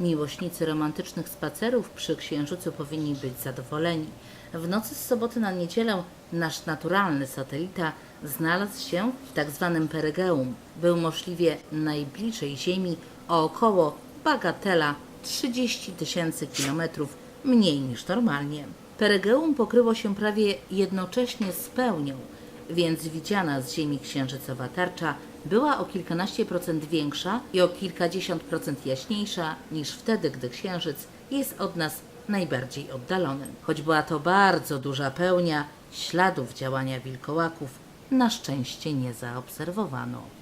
Miłośnicy romantycznych spacerów przy Księżycu powinni być zadowoleni. W nocy z soboty na niedzielę nasz naturalny satelita znalazł się w tak zwanym perygeum. Był możliwie najbliżej Ziemi o około bagatela 30 tysięcy kilometrów mniej niż normalnie. Perygeum pokryło się prawie jednocześnie z pełnią, więc widziana z Ziemi księżycowa tarcza była o kilkanaście procent większa i o kilkadziesiąt procent jaśniejsza niż wtedy, gdy księżyc jest od nas najbardziej oddalony. Choć była to bardzo duża pełnia, śladów działania wilkołaków na szczęście nie zaobserwowano.